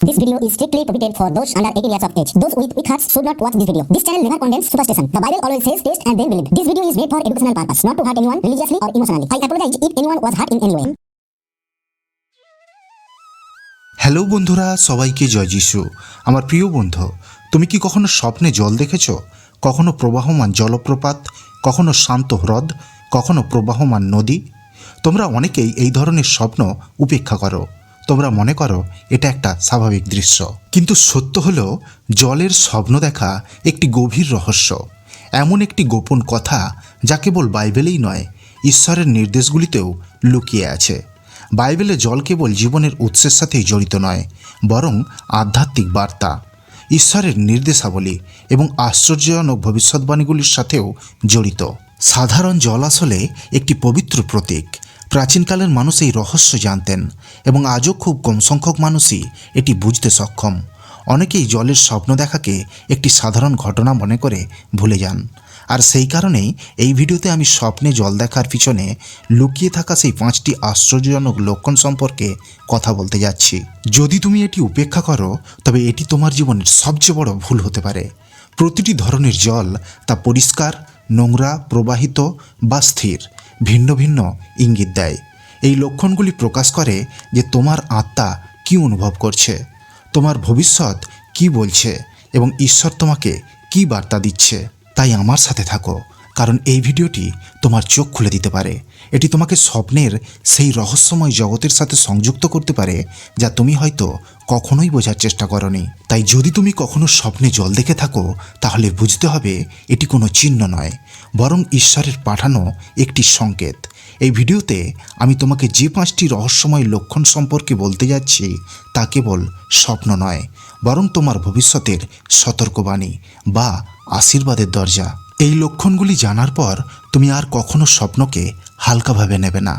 This video is strictly prohibited for those under 18 years of age. Those with weak hearts should not watch this video. This channel never condemns superstition. The Bible always says taste and then believe. This video is made for educational purpose, not to hurt anyone religiously or emotionally. I apologize if anyone was hurt in any way. Hello বন্ধুরা সবাইকে জয় যিশু আমার প্রিয় বন্ধু তুমি কি কখনো স্বপ্নে জল দেখেছ কখনো প্রবাহমান জলপ্রপাত কখনো শান্ত হ্রদ কখনো প্রবাহমান নদী তোমরা অনেকেই এই ধরনের স্বপ্ন উপেক্ষা করো তোমরা মনে করো, এটা একটা স্বাভাবিক দৃশ্য। কিন্তু সত্য হলো, জলের স্বপ্ন দেখা একটি গভীর রহস্য। এমন একটি গোপন কথা যা কেবল বাইবেলেই নয়, ঈশ্বরের নির্দেশগুলিতেও লুকিয়ে আছে। বাইবেলে জল কেবল জীবনের উৎসের সাথেই জড়িত নয়, বরং আধ্যাত্মিক বার্তা। ঈশ্বরের নির্দেশাবলী এবং আশ্চর্যজনক ভবিষ্যৎবাণীগুলির সাথেও জড়িত। সাধারণ জল আসলে একটি পবিত্র প্রতীক। প্রাচীনকালের মানুষ এই রহস্য জানতেন এবং আজও খুব কম সংখ্যক মানুষই এটি বুঝতে সক্ষম। অনেকেই জলের স্বপ্ন দেখাকে একটি সাধারণ ঘটনা মনে করে ভুলে যান। আর সেই কারণেই এই ভিডিওতে আমি স্বপ্নে জল দেখার পিছনে লুকিয়ে থাকা সেই পাঁচটি আশ্চর্যজনক লক্ষণ সম্পর্কে কথা বলতে যাচ্ছি। যদি তুমি এটি উপেক্ষা করো, তবে এটি তোমার জীবনের সবচেয়ে বড় ভুল হতে পারে। প্রতিটি ধরনের জল তা পরিষ্কার, নোংরা, প্রবাহিত বা স্থির। ভিন্ন ভিন্ন ইঙ্গিত দেয়। এই লক্ষণগুলি প্রকাশ করে যে তোমার আত্মা কি অনুভব করছে, তোমার ভবিষ্যৎ কি বলছে এবং ঈশ্বর তোমাকে কি বার্তা দিচ্ছে, তাই আমার সাথে থাকো। কারণ এই ভিডিওটি তোমার চোখ খুলে দিতে পারে। এটি তোমাকে স্বপ্নের সেই রহস্যময় জগতের সাথে সংযুক্ত করতে পারে, যা তুমি হয়তো কখনোই বোঝার চেষ্টা করনি। তাই যদি তুমি কখনো স্বপ্নে জল দেখে থাকো, তাহলে বুঝতে হবে এটি কোনো চিহ্ন নয়, বরং ঈশ্বরের পাঠানো একটি সংকেত। এই ভিডিওতে আমি তোমাকে যে পাঁচটি রহস্যময় লক্ষণ সম্পর্কে বলতে যাচ্ছি, তা কেবল স্বপ্ন নয়, বরং তোমার ভবিষ্যতের সতর্কবাণী বা আশীর্বাদের দরজা। এই লক্ষণগুলি জানার পর তুমি আর কখনো স্বপ্নকে হালকাভাবে নেবে না।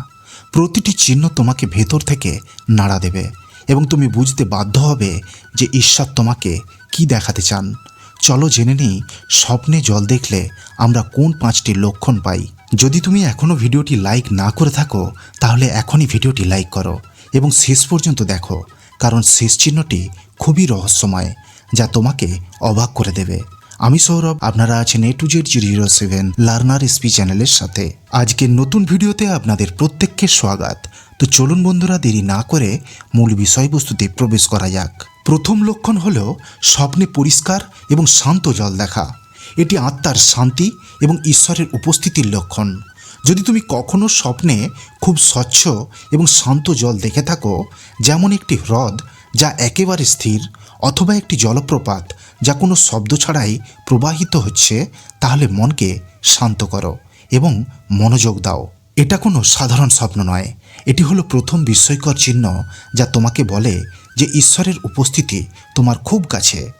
প্রতিটি চিহ্ন তোমাকে ভেতর থেকে নাড়া দেবে এবং তুমি বুঝতে বাধ্য হবে যে ঈশ্বর তোমাকে কি দেখাতে চান। চলো জেনে নিই, স্বপ্নে জল দেখলে আমরা কোন পাঁচটি লক্ষণ পাই। যদি তুমি এখনও ভিডিওটি লাইক না করে থাকো, তাহলে এখনই ভিডিওটি লাইক করো এবং শেষ পর্যন্ত দেখো, কারণ শেষ চিহ্নটি খুবই রহস্যময়, যা তোমাকে অবাক করে দেবে। আমি সৌরভ, আপনারা আছেন A to Z zero seven learner SP চ্যানেলের সাথে। আজকের নতুন ভিডিওতে আপনাদের প্রত্যেককে স্বাগত। তো চলুন বন্ধুরা, দেরি না করে মূল বিষয়বস্তুতে প্রবেশ করা যাক। প্রথম লক্ষণ হল স্বপ্নে পরিষ্কার এবং শান্ত জল দেখা। এটি আত্মার শান্তি এবং ঈশ্বরের উপস্থিতির লক্ষণ। যদি তুমি কখনো স্বপ্নে খুব স্বচ্ছ এবং শান্ত জল দেখে থাকো, যেমন একটি হ্রদ যা একেবারে স্থির অথবা একটি জলপ্রপাত যা কোনো শব্দ ছাড়াই প্রবাহিত হচ্ছে, তাহলে মনকে শান্ত করো এবং মনোযোগ দাও। এটা কোনো সাধারণ স্বপ্ন নয়। এটি হলো প্রথম বিস্ময়কর চিহ্ন যা তোমাকে বলে যে ঈশ্বরের উপস্থিতি তোমার খুব কাছে।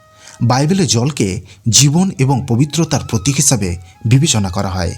বাইবেলে জলকে জীবন এবং পবিত্রতার প্রতীক হিসাবে বিবেচনা করা হয়।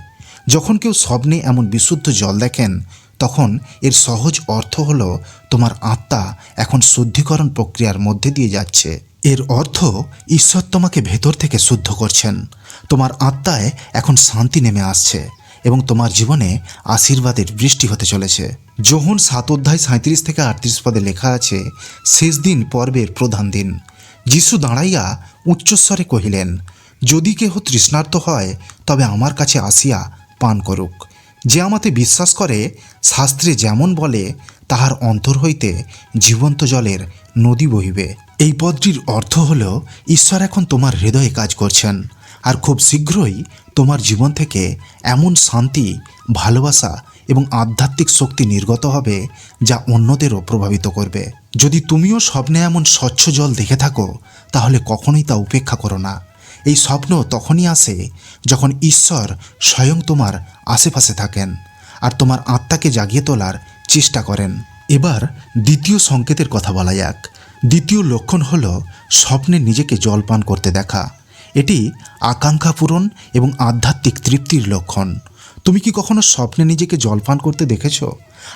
যখন কেউ স্বপ্নে এমন বিশুদ্ধ জল দেখেন, তখন এর সহজ অর্থ হল তোমার আত্মা এখন শুদ্ধিকরণ প্রক্রিয়ার মধ্যে দিয়ে যাচ্ছে। এর অর্থ ঈশ্বর তোমাকে ভেতর থেকে শুদ্ধ করছেন। তোমার আত্মায় এখন শান্তি নেমে আসছে এবং তোমার জীবনে আশীর্বাদের বৃষ্টি হতে চলেছে। যোহন সাত অধ্যায় সাঁত্রিশ থেকে আটত্রিশ পদে লেখা আছে, শেষ দিন পর্বের প্রধান দিন। যিশু দাঁড়াইয়া উচ্চস্বরে কহিলেন, যদি কেহ তৃষ্ণার্ত হয়, তবে আমার কাছে আসিয়া পান করুক। যে আমাতে বিশ্বাস করে, শাস্ত্রে যেমন বলে, তাহার অন্তর হইতে জীবন্ত জলের নদী বহিবে। এই পদটির অর্থ হল, ঈশ্বর এখন তোমার হৃদয়ে কাজ করছেন, আর খুব শীঘ্রই তোমার জীবন থেকে এমন শান্তি, ভালোবাসা এবং আধ্যাত্মিক শক্তি নির্গত হবে যা অন্যদেরও প্রভাবিত করবে। যদি তুমিও স্বপ্নে এমন স্বচ্ছ জল দেখে থাকো, তাহলে কখনোই তা উপেক্ষা করো না। এই স্বপ্ন তখনই আসে যখন ঈশ্বর স্বয়ং তোমার আশেপাশে থাকেন আর তোমার আত্মাকে জাগিয়ে তোলার চেষ্টা করেন। এবার দ্বিতীয় সংকেতের কথা বলা যাক। দ্বিতীয় লক্ষণ হল স্বপ্নে নিজেকে জল পান করতে দেখা। এটি আকাঙ্ক্ষা পূরণ এবং আধ্যাত্মিক তৃপ্তির লক্ষণ। তুমি কি কখনো স্বপ্নে নিজেকে জলপান করতে দেখেছ?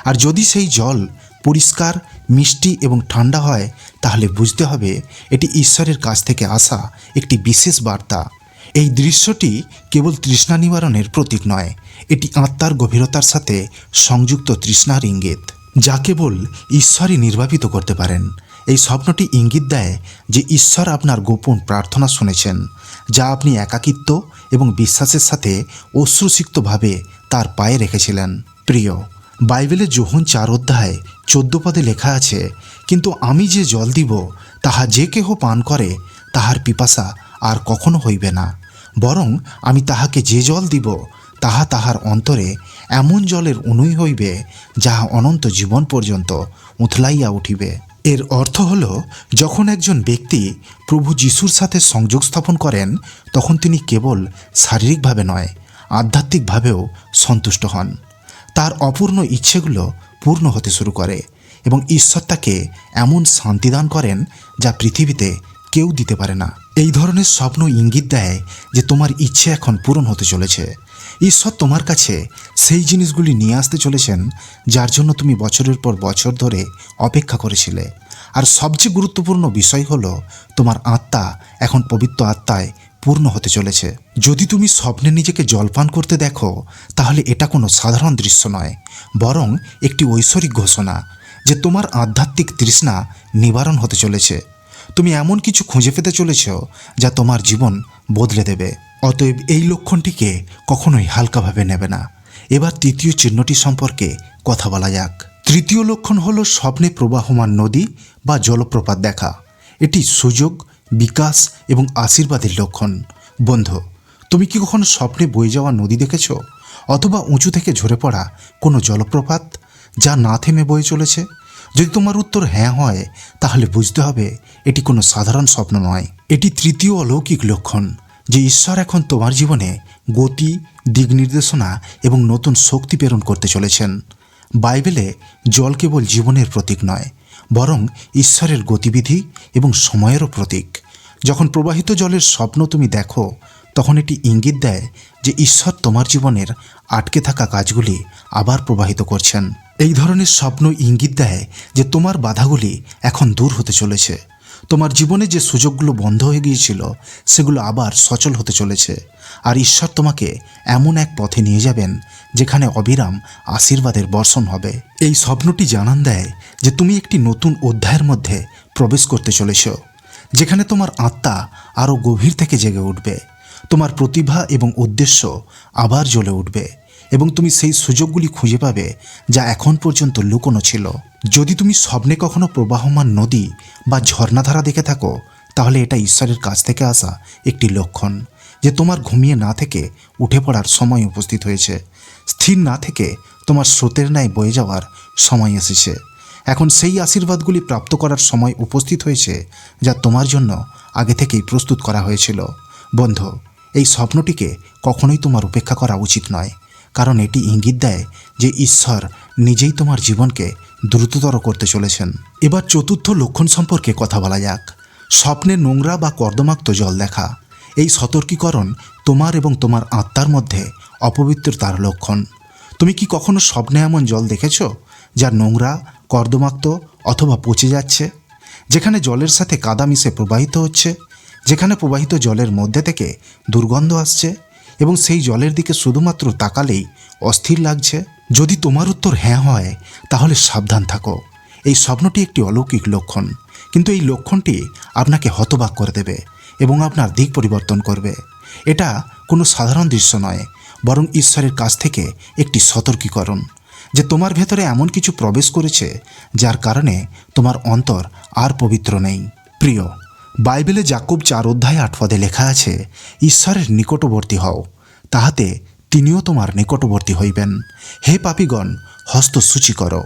আর যদি সেই জল পরিষ্কার, মিষ্টি এবং ঠান্ডা হয়, তাহলে বুঝতে হবে এটি ঈশ্বরের কাছ থেকে আসা একটি বিশেষ বার্তা। এই দৃশ্যটি কেবল তৃষ্ণা নিবারণের প্রতীক নয়, এটি আত্মার গভীরতার সাথে সংযুক্ত তৃষ্ণার ইঙ্গিত, যা কেবল ঈশ্বরই নির্বাপিত করতে পারেন। এই স্বপ্নটি ইঙ্গিত দেয় যে ঈশ্বর আপনার গোপন প্রার্থনা শুনেছেন, যা আপনি একাকিত্ব এবং বিশ্বাসের সাথে অশ্রুসিক্তভাবে তার পায়ে রেখেছিলেন। প্রিয়, বাইবেলে যোহন চার অধ্যায় চোদ্দ পদে লেখা আছে, কিন্তু আমি যে জল দিব, তাহা যে কেহ পান করে, তাহার পিপাসা আর কখনো হইবে না। বরং আমি তাহাকে যে জল দিব, তাহা তাহার অন্তরে এমন জলের অনুই হইবে, যাহা অনন্ত জীবন পর্যন্ত উথলাইয়া উঠিবে। এর অর্থ হল, যখন একজন ব্যক্তি প্রভু যিশুর সাথে সংযোগ স্থাপন করেন, তখন তিনি কেবল শারীরিকভাবে নয়, আধ্যাত্মিকভাবেও সন্তুষ্ট হন। তার অপূর্ণ ইচ্ছেগুলো পূর্ণ হতে শুরু করে এবং ঈশ্বর তাকে এমন শান্তিদান করেন যা পৃথিবীতে কেউ দিতে পারে না। এই ধরনের স্বপ্ন ইঙ্গিত দেয় যে তোমার ইচ্ছে এখন পূরণ হতে চলেছে। ঈশ্বর তোমার কাছে সেই জিনিসগুলি নিয়ে আসতে চলেছেন, যার জন্য তুমি বছরের পর বছর ধরে অপেক্ষা করেছিলে। আর সবচেয়ে গুরুত্বপূর্ণ বিষয় হলো, তোমার আত্মা এখন পবিত্র আত্মায় পূর্ণ হতে চলেছে। যদি তুমি স্বপ্নে নিজেকে জলপান করতে দেখো, তাহলে এটা কোনো সাধারণ দৃশ্য নয়, বরং একটি ঐশ্বরিক ঘোষণা যে তোমার আধ্যাত্মিক তৃষ্ণা নিবারণ হতে চলেছে। তুমি এমন কিছু খুঁজে পেতে চলেছ যা তোমার জীবন বদলে দেবে। অতএব এই লক্ষণটিকে কখনোই হালকাভাবে নেবে না। এবার তৃতীয় চিহ্নটি সম্পর্কে কথা বলা যাক। তৃতীয় লক্ষণ হলো স্বপ্নে প্রবাহমান নদী বা জলপ্রপাত দেখা। এটি সুযোগ, বিকাশ এবং আশীর্বাদের লক্ষণ। বন্ধু, তুমি কি কখনো স্বপ্নে বয়ে যাওয়া নদী দেখেছ? অথবা উঁচু থেকে ঝরে পড়া কোনো জলপ্রপাত যা না থেমে বয়ে চলেছে? যদি তোমার উত্তর হ্যাঁ হয়, তাহলে বুঝতে হবে এটি কোনো সাধারণ স্বপ্ন নয়। এটি তৃতীয় অলৌকিক লক্ষণ যে ঈশ্বর এখন তোমার জীবনে গতি, দিক নির্দেশনা এবং নতুন শক্তি প্রেরণ করতে চলেছেন। বাইবেলে জল কেবল জীবনের প্রতীক নয়, বরং ঈশ্বরের গতিবিধি এবং সময়েরও প্রতীক। যখন প্রবাহিত জলের স্বপ্ন তুমি দেখো, তখন এটি ইঙ্গিত দেয় যে ঈশ্বর তোমার জীবনের আটকে থাকা কাজগুলি আবার প্রবাহিত করছেন। এই ধরনের স্বপ্ন ইঙ্গিত দেয় যে তোমার বাধাগুলি এখন দূর হতে চলেছে। তোমার জীবনে যে সুযোগগুলো বন্ধ হয়ে গিয়েছিল, সেগুলো আবার সচল হতে চলেছে। আর ঈশ্বর তোমাকে এমন এক পথে নিয়ে যাবেন, যেখানে অবিরাম আশীর্বাদের বর্ষণ হবে। এই স্বপ্নটি জানান দেয় যে তুমি একটি নতুন অধ্যায়ের মধ্যে প্রবেশ করতে চলেছ, যেখানে তোমার আত্মা আরও গভীর থেকে জেগে উঠবে। তোমার প্রতিভা এবং উদ্দেশ্য আবার জ্বলে উঠবে। এবং তুমি সেই সুযোগগুলি খুঁজে পাবে যা এখন পর্যন্ত লুকোনো ছিল। যদি তুমি স্বপ্নে কখনো প্রবাহমান নদী বা ঝর্ণাধারা দেখে থাকো, তাহলে এটা ঈশ্বরের কাছ থেকে আসা একটি লক্ষণ যে তোমার ঘুমিয়ে না থেকে উঠে পড়ার সময় উপস্থিত হয়েছে। স্থির না থেকে তোমার স্রোতের ন্যায় বয়ে যাওয়ার সময় এসেছে। এখন সেই আশীর্বাদগুলি প্রাপ্ত করার সময় উপস্থিত হয়েছে যা তোমার জন্য আগে থেকেই প্রস্তুত করা হয়েছিল। বন্ধু, এই স্বপ্নটিকে কখনোই তোমার উপেক্ষা করা উচিত নয়। কারণ এটি ইঙ্গিত দেয় যে ঈশ্বর নিজেই তোমার জীবনকে দ্রুততর করতে চলেছেন। এবার চতুর্থ লক্ষণ সম্পর্কে কথা বলা যাক। স্বপ্নে নোংরা বা কর্দমাক্ত জল দেখা। এই সতর্কীকরণ তোমার এবং তোমার আত্মার মধ্যে অপবিত্রতার লক্ষণ। তুমি কি কখনো স্বপ্নে এমন জল দেখেছ যা নোংরা, কর্দমাক্ত অথবা পচে যাচ্ছে? যেখানে জলের সাথে কাদা মিশে প্রবাহিত হচ্ছে, যেখানে প্রবাহিত জলের মধ্যে থেকে দুর্গন্ধ আসছে এবং সেই জলের দিকে শুধুমাত্র তাকালেই অস্থির লাগছে। যদি তোমার উত্তর হ্যাঁ হয়, তাহলে সাবধান থাকো। এই স্বপ্নটি একটি অলৌকিক লক্ষণ, কিন্তু এই লক্ষণটি আপনাকে হতবাক করে দেবে এবং আপনার দিক পরিবর্তন করবে। এটা কোনো সাধারণ দৃশ্য নয়, বরং ঈশ্বরের কাছ থেকে একটি সতর্কীকরণ, যে তোমার ভেতরে এমন কিছু প্রবেশ করেছে, যার কারণে তোমার অন্তর আর পবিত্র নেই। প্রিয় বাইবেলে জাকুব চার অধ্যায় আট পদে লেখা আছে, ঈশ্বরের নিকটবর্তী হও, তাহাতে তিনিও তোমার নিকটবর্তী হইবেন। হে পাপিগণ হস্ত সূচি করো।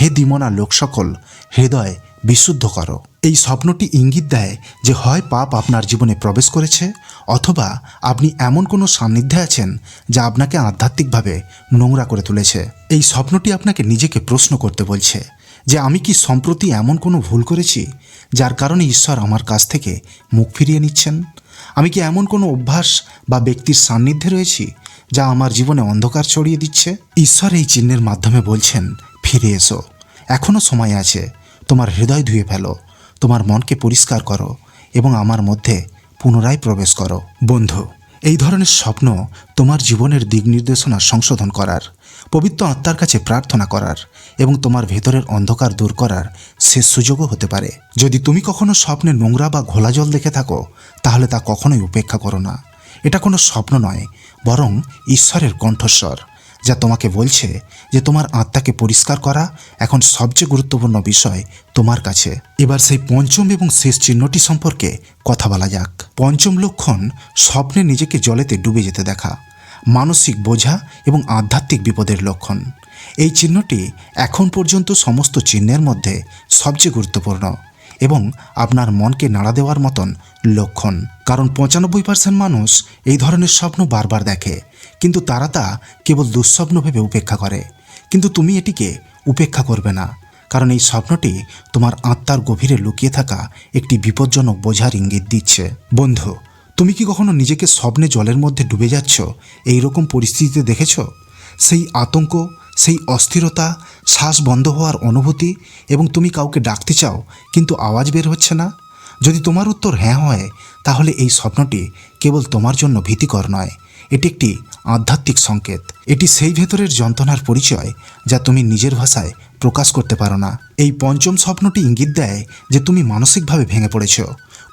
হে দিমনা লোক সকল হৃদয় বিশুদ্ধ করো। এই স্বপ্নটি ইঙ্গিত দেয় যে হয় পাপ আপনার জীবনে প্রবেশ করেছে, অথবা আপনি এমন কোনো সান্নিধ্যে আছেন যা আপনাকে আধ্যাত্মিকভাবে নোংরা করে তুলেছে। এই স্বপ্নটি আপনাকে নিজেকে প্রশ্ন করতে বলছে যে আমি কি সম্প্রতি এমন কোনো ভুল করেছি, যার কারণে ঈশ্বর আমার কাছ থেকে মুখ ফিরিয়ে নিচ্ছেন? আমি কি এমন কোনো অভ্যাস বা ব্যক্তির সান্নিধ্যে রয়েছি, যা আমার জীবনে অন্ধকার ছড়িয়ে দিচ্ছে? ঈশ্বর এই চিহ্নের মাধ্যমে বলছেন, ফিরে এসো। এখনও সময় আছে। তোমার হৃদয় ধুয়ে ফেলো। তোমার মনকে পরিষ্কার করো এবং আমার মধ্যে পুনরায় প্রবেশ করো। বন্ধু, এই ধরনের স্বপ্ন তোমার জীবনের দিক নির্দেশনা সংশোধন করার পবিত্র আত্মার কাছে প্রার্থনা করার এবং তোমার ভেতরের অন্ধকার দূর করার শেষ সুযোগও হতে পারে। যদি তুমি কখনো স্বপ্নে নোংরা বা ঘোলা জল দেখে থাকো, তাহলে তা কখনোই উপেক্ষা করো না। এটা কোনো স্বপ্ন নয়, বরং ঈশ্বরের কণ্ঠস্বর, যা তোমাকে বলছে যে তোমার আত্মাকে পরিষ্কার করা এখন সবচেয়ে গুরুত্বপূর্ণ বিষয় তোমার কাছে। এবার সেই পঞ্চম এবং শেষ চিহ্নটি সম্পর্কে কথা বলা যাক। পঞ্চম লক্ষণ, স্বপ্নে নিজেকে জলেতে ডুবে যেতে দেখা। মানসিক বোঝা এবং আধ্যাত্মিক বিপদের লক্ষণ। এই চিহ্নটি এখন পর্যন্ত সমস্ত চিহ্নের মধ্যে সবচেয়ে গুরুত্বপূর্ণ এবং আপনার মনকে নাড়া দেওয়ার মতন লক্ষণ। কারণ পঁচানব্বই পার্সেন্ট মানুষ এই ধরনের স্বপ্ন বারবার দেখে, কিন্তু তারা তা কেবল দুঃস্বপ্ন ভেবে উপেক্ষা করে। কিন্তু তুমি এটিকে উপেক্ষা করবে না, কারণ এই স্বপ্নটি তোমার আত্মার গভীরে লুকিয়ে থাকা একটি বিপজ্জনক বোঝার ইঙ্গিত দিচ্ছে। বন্ধু তুমি কি কখনো নিজেকে স্বপ্নে জলের মধ্যে ডুবে যাচ্ছ? এই রকম পরিস্থিতিতে দেখেছ? সেই আতঙ্ক, সেই অস্থিরতা, শ্বাস বন্ধ হওয়ার অনুভূতি এবং তুমি কাউকে ডাকতে চাও, কিন্তু আওয়াজ বের হচ্ছে না? যদি তোমার উত্তর হ্যাঁ হয়, তাহলে এই স্বপ্নটি কেবল তোমার জন্য ভীতিকর নয়। এটি একটি আধ্যাত্মিক সংকেত। এটি সেই ভেতরের যন্ত্রণার পরিচয় যা তুমি নিজের ভাষায় প্রকাশ করতে পারো না। এই পঞ্চম স্বপ্নটি ইঙ্গিত দেয় যে তুমি মানসিকভাবে ভেঙে পড়েছ।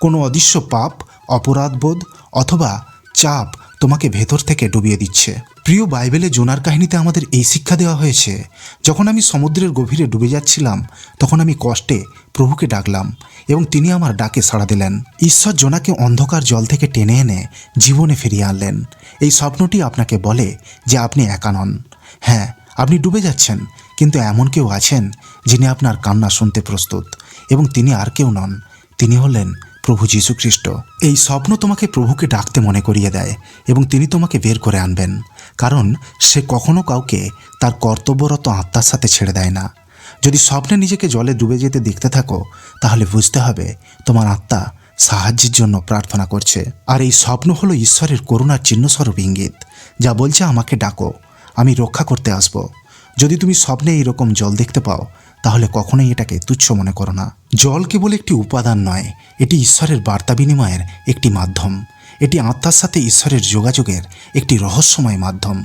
কোনো অদৃশ্য পাপ অপরাধবোধ অথবা চাপ তোমাকে ভেতর থেকে ডুবিয়ে দিচ্ছে। প্রিয় বাইবেলে জোনার কাহিনীতে আমাদের এই শিক্ষা দেওয়া হয়েছে, যখন আমি সমুদ্রের গভীরে ডুবে যাচ্ছিলাম, তখন আমি কষ্টে প্রভুকে ডাকলাম এবং তিনি আমার ডাকে সাড়া দিলেন। ঈশ্বর জোনাকে অন্ধকার জল থেকে টেনে এনে জীবনে ফিরিয়ে আনলেন। এই স্বপ্নটি আপনাকে বলে যে আপনি একা নন। হ্যাঁ আপনি ডুবে যাচ্ছেন, কিন্তু এমন কেউ আছেন যিনি আপনার কান্না শুনতে প্রস্তুত এবং তিনি আর কেউ নন। তিনি হলেন প্রভু যীশু খ্রিস্ট এই স্বপ্ন তোমাকে প্রভুকে ডাকতে মনে করিয়ে দেয় এবং তিনি তোমাকে বের করে আনবেন, কারণ সে কখনো কাউকে তার কর্তব্যরত আত্মার সাথে ছেড়ে দেয় না। যদি স্বপ্নে নিজেকে জলে ডুবে যেতে দেখতে থাকো, তাহলে বুঝতে হবে তোমার আত্মা সাহায্যের জন্য প্রার্থনা করছে। আর এই স্বপ্ন হলো ঈশ্বরের করুণার চিহ্নস্বরূপ ইঙ্গিত, যা বলছে আমাকে ডাকো, আমি রক্ষা করতে আসব। যদি তুমি স্বপ্নে এইরকম জল দেখতে পাও তাহলে কখনোই এটাকে তুচ্ছ মনে করো না। জল কেবল একটি উপাদান নয়, এটি ঈশ্বরের বার্তা বিনিময়ের একটি মাধ্যম। এটি আত্মার সাথে ঈশ্বরের যোগাযোগের একটি রহস্যময় মাধ্যম।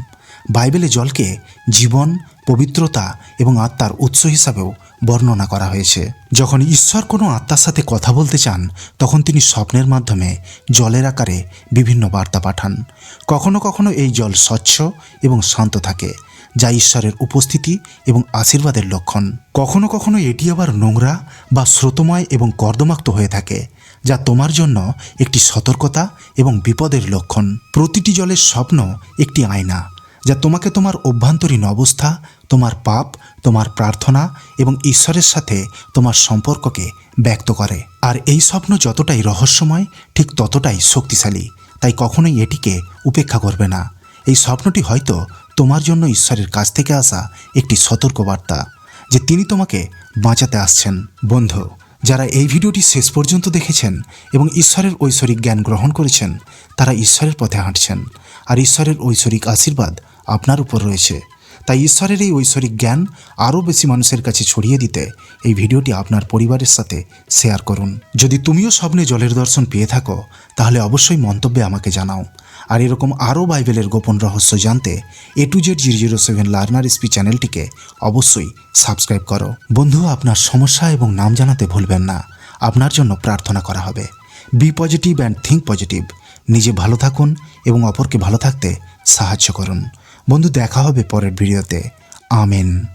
বাইবেলে জলকে জীবন, পবিত্রতা এবং আত্মার উৎস হিসাবেও বর্ণনা করা হয়েছে। যখন ঈশ্বর কোনো আত্মার সাথে কথা বলতে চান, তখন তিনি স্বপ্নের মাধ্যমে জলের আকারে বিভিন্ন বার্তা পাঠান। কখনো কখনো এই জল স্বচ্ছ এবং শান্ত থাকে। যা ঈশ্বরের উপস্থিতি এবং আশীর্বাদের লক্ষণ। কখনো কখনো এটি আবার নোংরা বা স্রোতময় এবং কর্দমাক্ত হয়ে থাকে, যা তোমার জন্য একটি সতর্কতা এবং বিপদের লক্ষণ। প্রতিটি জলের স্বপ্ন একটি আয়না, যা তোমাকে তোমার অভ্যন্তরীণ অবস্থা, তোমার পাপ, তোমার প্রার্থনা এবং ঈশ্বরের সাথে তোমার সম্পর্ককে ব্যক্ত করে। আর এই স্বপ্ন যতটাই রহস্যময়, ঠিক ততটাই শক্তিশালী, তাই কখনোই এটিকে উপেক্ষা করবে না। এই স্বপ্নটি হয়তো তোমার জন্য ঈশ্বরের কাছ থেকে আসা একটি সতর্কবার্তা, যে তিনি তোমাকে বাঁচাতে আসছেন। বন্ধু, যারা এই ভিডিওটি শেষ পর্যন্ত দেখেছেন এবং ঈশ্বরের ঐশ্বরিক জ্ঞান গ্রহণ করেছেন, তারা ঈশ্বরের পথে হাঁটছেন, আর ঈশ্বরের ঐশ্বরিক আশীর্বাদ আপনার উপর রয়েছে। তাই ঈশ্বরের এই ঐশ্বরিক জ্ঞান আরও বেশি মানুষের কাছে ছড়িয়ে দিতে এই ভিডিওটি আপনার পরিবারের সাথে শেয়ার করুন। যদি তুমিও স্বপ্নে জলের দর্শন পেয়ে থাকো, তাহলে অবশ্যই মন্তব্যে আমাকে জানাও। আর এরকম আরও বাইবেলের গোপন রহস্য জানতে A to Z zero zero seven learner SP চ্যানেলটিকে অবশ্যই সাবস্ক্রাইব করো। বন্ধু, আপনার সমস্যা এবং নাম জানাতে ভুলবেন না। আপনার জন্য প্রার্থনা করা হবে। Be positive and think positive নিজে ভালো থাকুন এবং অপরকে ভালো থাকতে সাহায্য করুন। বন্ধু, দেখা হবে পরের ভিডিওতে। আমেন।